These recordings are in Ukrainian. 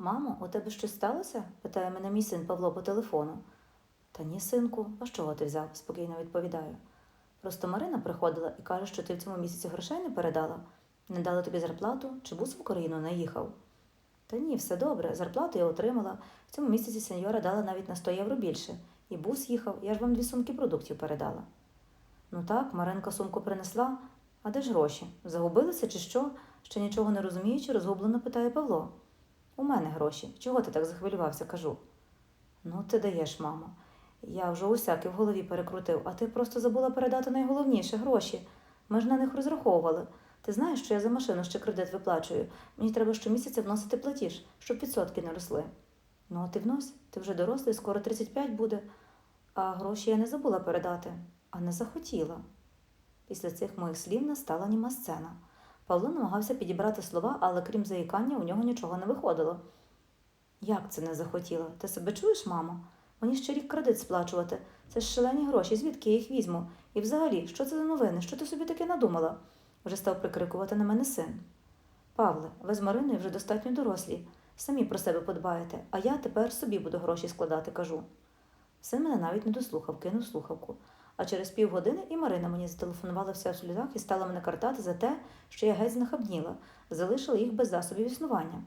Мамо, у тебе щось сталося? питає мене мій син Павло по телефону. Та ні, синку, а з чого ти взяв? спокійно відповідаю. Просто Марина приходила і каже, що ти в цьому місяці грошей не передала, не дали тобі зарплату, чи бус в Україну не їхав. Та ні, все добре, зарплату я отримала. В цьому місяці сеньора дала навіть на 100 євро більше. І бус їхав, я ж вам дві сумки продуктів передала. Ну так, Маринка сумку принесла. А де ж гроші? Загубилися чи що? Ще нічого не розуміючи, розгублено питає Павло. У мене гроші. Чого ти так захвилювався, кажу. Ну, ти даєш, мамо. Я вже усяке в голові перекрутив, а ти просто забула передати найголовніше гроші. Ми ж на них розраховували. Ти знаєш, що я за машину ще кредит виплачую. Мені треба щомісяця вносити платіж, щоб відсотки не росли. Ну, а ти внось, ти вже дорослий, скоро 35 буде. А гроші я не забула передати, а не захотіла. Після цих моїх слів настала німа сцена. Павло намагався підібрати слова, але крім заїкання, у нього нічого не виходило. Як це не захотіла? Ти себе чуєш, мамо? Мені ще рік кредит сплачувати. Це ж шалені гроші, звідки я їх візьму? І взагалі, що це за новини? Що ти собі таке надумала? Вже став прикрикувати на мене син. Павле, ви з Мариною вже достатньо дорослі. Самі про себе подбаєте, а я тепер собі буду гроші складати, кажу. Син мене навіть не дослухав, кинув слухавку. А через півгодини і Марина мені зателефонувала вся в сльозах і стала мене картати за те, що я геть знахабніла, залишила їх без засобів існування.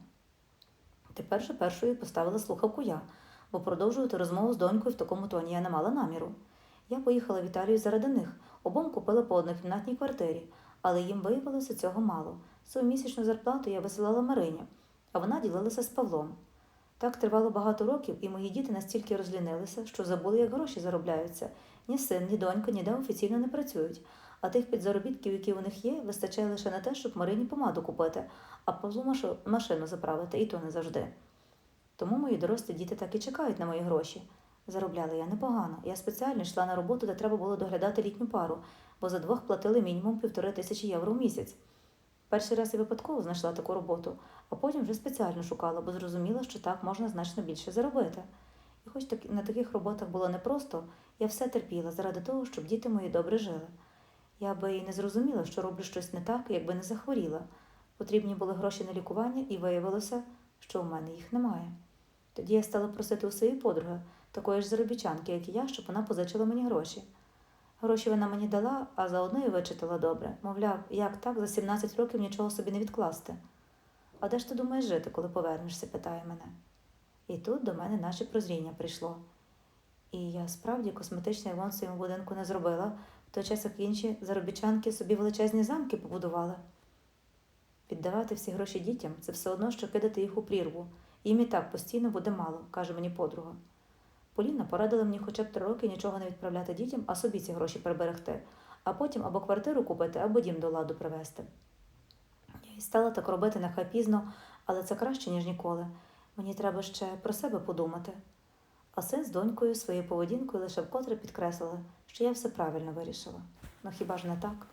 Тепер же першою поставила слухавку я, бо продовжувати розмову з донькою в такому тоні я не мала наміру. Я поїхала в Італію заради них, обом купила по однокімнатній квартирі, але їм виявилося цього мало. Свою місячну зарплату я висилала Марині, а вона ділилася з Павлом. Так тривало багато років, і мої діти настільки розлінилися, що забули, як гроші заробляються. Ні син, ні донька ніде офіційно не працюють, а тих підзаробітків, які у них є, вистачає лише на те, щоб Марині помаду купити, а Павлу машину заправити, і то не завжди. Тому мої дорослі діти так і чекають на мої гроші. Заробляла я непогано. Я спеціально йшла на роботу, де треба було доглядати літню пару, бо за двох платили мінімум півтори тисячі євро в місяць. Перший раз я випадково знайшла таку роботу, а потім вже спеціально шукала, бо зрозуміла, що так можна значно більше заробити. І хоч так, на таких роботах було непросто, я все терпіла заради того, щоб діти мої добре жили. Я би і не зрозуміла, що роблю щось не так, якби не захворіла. Потрібні були гроші на лікування, і виявилося, що у мене їх немає. Тоді я стала просити у своєї подруги, такої ж заробітчанки, як і я, щоб вона позичила мені гроші. Гроші вона мені дала, а заодно і вичитала добре. Мовляв, як так за 17 років нічого собі не відкласти. А де ж ти думаєш жити, коли повернешся? питає мене. І тут до мене наше прозріння прийшло. І я справді косметичний ремонт в своєму будинку не зробила, в той час як інші заробітчанки собі величезні замки побудували. Віддавати всі гроші дітям це все одно, що кидати їх у прірву. Їм і так постійно буде мало, каже мені подруга. Поліна порадила мені хоча б три роки нічого не відправляти дітям, а собі ці гроші приберегти, а потім або квартиру купити, або дім до ладу привезти. Я й стала так робити нехай пізно, але це краще, ніж ніколи. Мені треба ще про себе подумати. А син з донькою своєю поведінкою лише вкотре підкреслили, що я все правильно вирішила. Ну хіба ж не так?